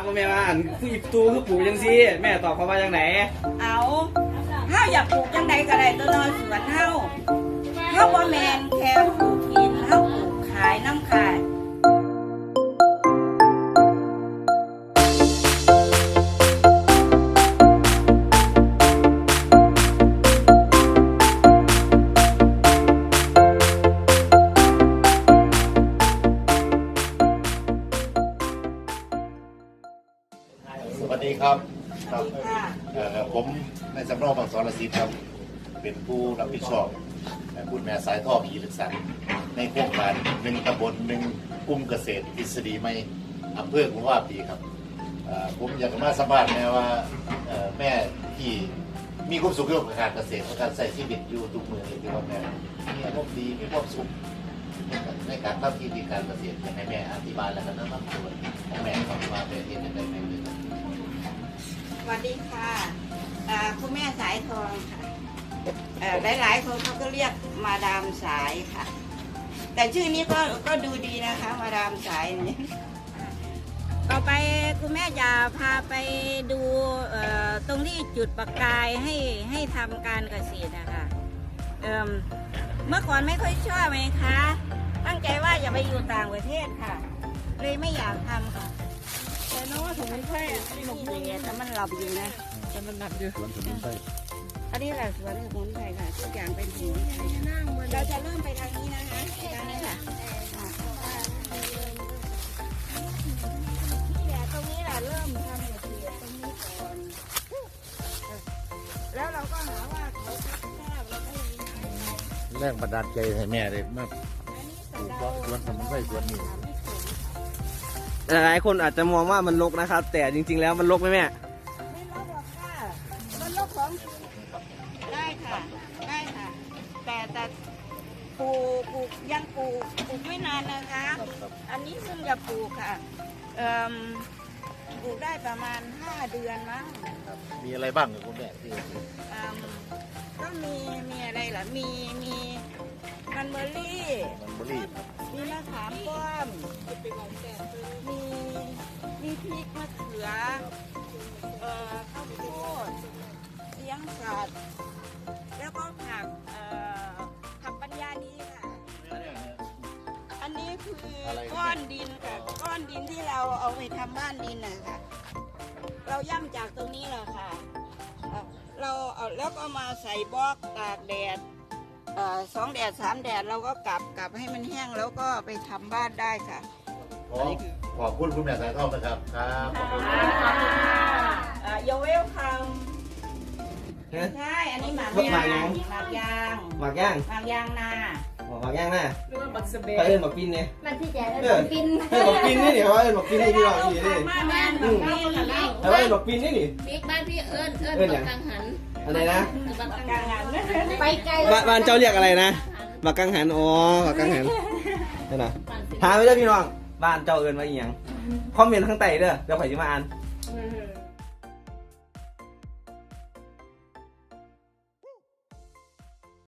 ามว่าแม่ว่าอันคืออีตูคือปลูกยังซี่แม่ตอบเขาว่าจังไหนเอาถ้าอยากปลูกจังใดก็ได้ตัวนอย วัสดีครับครับเอ่อผมนายสำรองบางสรศิษย์ครับ เป็นผู้รับผิดชอบและผู้แม่สายท่อผีลึกสันในโครงการหนึ่งตำบลหนึ่งกลุ่มเกษตรทฤษฎีไม่อำเภอกุมภาปีครับเอ่อผมอยากจะมาสัมภาษณ์แม่ว่าเอ่อแม่ที่มีความสุขเกี่ยวกับการเกษตรและการใช้ชีวิตอยู่ทุกเมืองที่ว่าแม่มีอารมณ์ดีมีความสุขในการทำกิจการเกษตรอยากให้แม่อธิบายแล้วก็แนะนำตัวของแม่ครับว่าเป็นที่ไหนแม่เลยครับ วัสดีค่ะคุณแม่สายทองค่ะหลายๆคนเขาก็เรียกมาดามสายค่ะ แต่ชื่อนี้ก็ก็ดูดีนะคะ มาดามสายนี่ต่อไปคุณแม่จะพาไปดูตรงที่จุดประกายให้ให้ทำการเกษตรนะคะเมเมื่อก่อนไม่ค่อยชอบไหมคะ ตั้งใจว่าจะไปอยู่ต่างประเทศค่ะ เลยไม่อยากทำค่ะ แต่น้องว่าสมุนไพรหนุกดีแต่มันหลับอยู่นะแต่มันหนักอยู่อันนี้แหละสวนสมุนไพรค่ะทุกอย่างเป็นสมุนไพรเราจะเริ่มไปทางนี้นะคะทางนี้ค่ะนี่แหละตรงนี้แหละเริ่มทำเกษตรตรงนี้ก่อนแล้วเราก็หาว่าเขาแคบเราก็ยังมีแรงบันดาลใจให้แม่เลยมาอันนี้ปลูกสวนสมุนไพรสวนนี้ หลายคนอาจจะมองว่ามันรกนะครับ แต่จริง ๆ แล้วมันรกไหมแม่ไม่ลบหรอกค่ะมันลบของจริงได้ค่ะ ได้ค่ะ แต่แต่ปลูกปลูกยังปลูกปลูกไม่นานนะคะ อันนี้เพิ่งจะปลูกค่ะเอ่มปลูกได้ประมาณ 5 เดือนมั้งมีอะไรบ้างครับคุณแม่ที่เอิ่มก็มีมีอะไรล่ะมีมี มันเบอร์รี่ มันบุรีครับมีมะขามป้อม มีมีพริกมะเขือ เอ่อข้าวโพดเลี้ยงสัตว์แล้วก็ผักเอ่อผักปัญญาดีค่ะ อันนี้คือก้อนดินค่ะก้อนดินที่เราเอาไปทำบ้านดินนะคะเราย่ำจากตรงนี้แหละค่ะ เราเอาแล้วก็มาใส่บล็อกตากแดด สองแดดสามแดดเราก็กลับกลับให้มันแห้งแล้วก็ไปทำบ้านได้ค่ะ ขอขอบคุณคุณแม่สายทองนะครับครับขอบคุณครับโยเวลคัมฮะ ใช่ อันนี้หมากหมากยางยังหมากยางหมักย่างหมากยางนา หมักย่างน่ะหรือว่าบักสเบเขาเอิ้นหมักปินเนี่ยมันที่แจกเอได้อปินเอิ้นหมักปินนี่นี่เขาเอิ้นหมักปินนี่พี่น้องอีนี่มาแม่นอืมหมากยางนาแต่ว่าเอิ้นหมักปินนี่นี่บิ๊กบ้านพี่เอิญเอิญเอิ้นหยับังกกังหันอะไรนะบักหกัมางกหัยานงนาไปไกลบ้านบ้านเจ้าเรียกอะไรนะหมักกังหันอ๋อหมักกังหันนี่นะถามไปเด้อพี่น้องบ้านเจ้าเอิ้นว่าอีหยังคอมเมนต์ข้างใต้เด้อเดี๋ยวข่อยจะมาอ่าน